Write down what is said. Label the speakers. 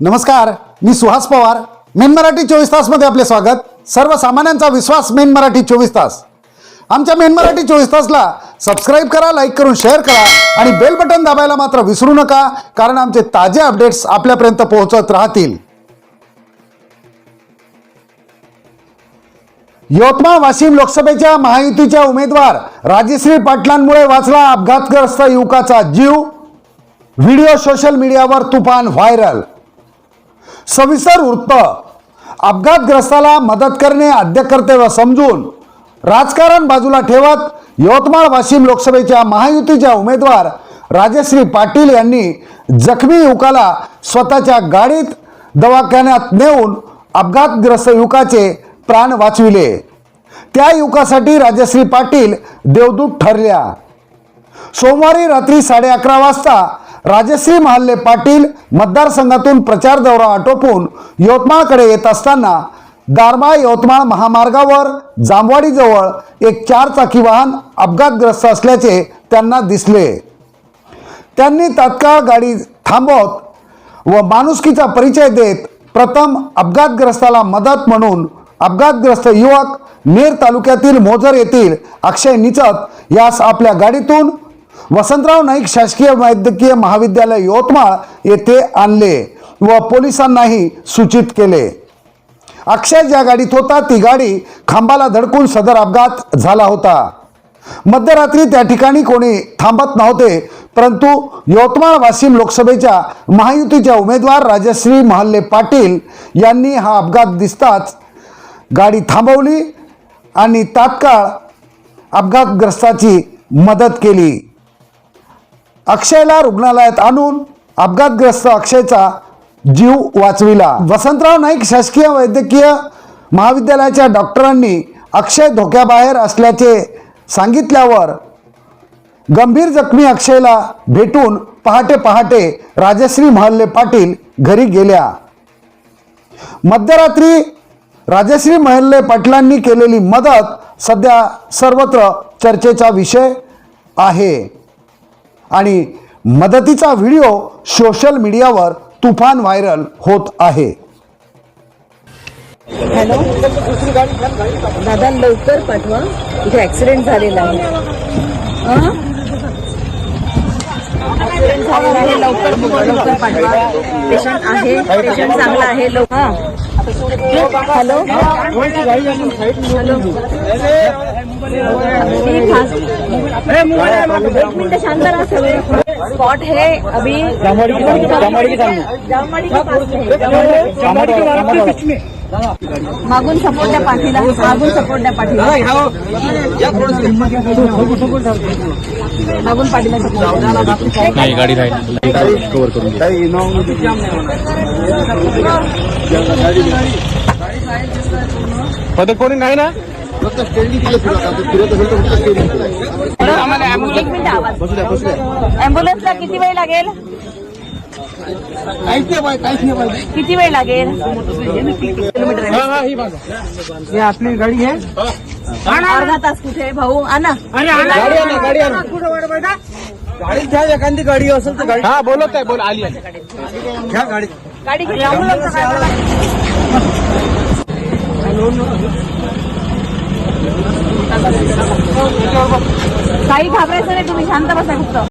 Speaker 1: नमस्कार मी सुहास पवार. मेन मराठी चोवीस तासमध्ये आपले स्वागत. सर्वसामान्यांचा विश्वास मेन मराठी चोवीस तास. आमच्या मेन मराठी चोवीस तासला सबस्क्राईब करा लाईक करून शेअर करा आणि बेल बटन दाबायला मात्र विसरू नका कारण आमचे ताजे अपडेट्स आपल्यापर्यंत पोहोचत राहतील. यवतमाळ वाशिम लोकसभेच्या महायुतीच्या उमेदवार राजश्री पाटलांमुळे वाचला अपघातग्रस्त युवकाचा जीव. व्हिडिओ सोशल मीडियावर तुफान व्हायरल. सविस्तर वृत्त. अपघातग्रस्ताला मदत करणे आद्यकर्तव्य समजून राजकारण बाजूला ठेवत यवतमाळ वाशिम लोकसभेच्या महायुतीच्या उमेदवार राजश्री पाटील यांनी जखमी युवकाला स्वतःच्या गाडीत दवाखान्यात नेऊन अपघातग्रस्त युवकाचे प्राण वाचविले. त्या युवकासाठी राजश्री पाटील देवदूत ठरल्या. सोमवारी रात्री साडे अकरा वाजता राजश्री महाल्ले पाटील मतदारसंघातून प्रचार दौरा आटोपून यवतमाळकडे येत असताना दारबा यवतमाळ महामार्गावर जांभवाडीजवळ एक चार चाकी वाहन अपघातग्रस्त असल्याचे त्यांना दिसले. त्यांनी तात्काळ गाडी थांबवत व माणुसकीचा परिचय देत प्रथम अपघातग्रस्ताला मदत म्हणून अपघातग्रस्त युवक नेर तालुक्यातील मोजर येथील अक्षय निचत यास आपल्या गाडीतून वसंतराव नाईक शासकीय वैद्यकीय महाविद्यालय यवतमाळ येथे आणले व पोलिसांनाही सूचित केले. अक्षय ज्या गाडीत होता ती गाडी खांबाला धडकून सदर अपघात झाला होता. मध्यरात्री त्या ठिकाणी कोणी थांबत नव्हते परंतु यवतमाळ वाशिम लोकसभेच्या महायुतीच्या उमेदवार राजश्री महाल्ले पाटील यांनी हा अपघात दिसताच गाडी थांबवली आणि तात्काळ अपघातग्रस्ताची मदत केली. अक्षयला रुग्णालयात आणून अपघातग्रस्त अक्षयचा जीव वाचविला. वसंतराव नाईक शासकीय वैद्यकीय महाविद्यालयाच्या डॉक्टरांनी अक्षय धोक्याबाहेर असल्याचे सांगितल्यावर गंभीर जखमी अक्षयला भेटून पहाटे पहाटे राजश्री महल्ले पाटील घरी गेल्या. मध्यरात्री राजश्री महल्ले पाटलांनी केलेली मदत सध्या सर्वत्र चर्चेचा विषय आहे. आणि मदतीचा व्हिडिओ सोशल मीडियावर तुफान व्हायरल होत आहे.
Speaker 2: हॅलो? दादा लवकर पाठवा. इथे ऍक्सिडेंट झालेला आहे. आहे. लवकर लवकर पाठवा. पेशंट आहे. पेशंट चांगला आहे. लवकर हॅलो हॅलो एक मिनट शांत रहा स्पॉट है अभी जामवाड़ी के पास है मागून सपोर्ट द्या पाठीला. मागून सपोर्ट द्या पाठीला मागून पाठीला support.
Speaker 3: नाही गाडी राहील. कव्हर करून मध्ये कोणी नाही ना?
Speaker 2: एक मिनिट आवाज. अँब्युलन्सला किती वेळ लागेल? किती वेळ लागेल? किलोमीटर आहे.
Speaker 3: ही आपली गाडी आहे.
Speaker 2: अर्धा तास कुठे भाऊ? आणा
Speaker 3: गाडी आणा गाडी आणा गाडी घ्या एखादी गाडी असेल तर गाडी हा बोलत आहे बोल आली घ्या गाडी.
Speaker 2: गाडी काय काही घाबरायचं नाही तुम्ही शांत बसा फक्त.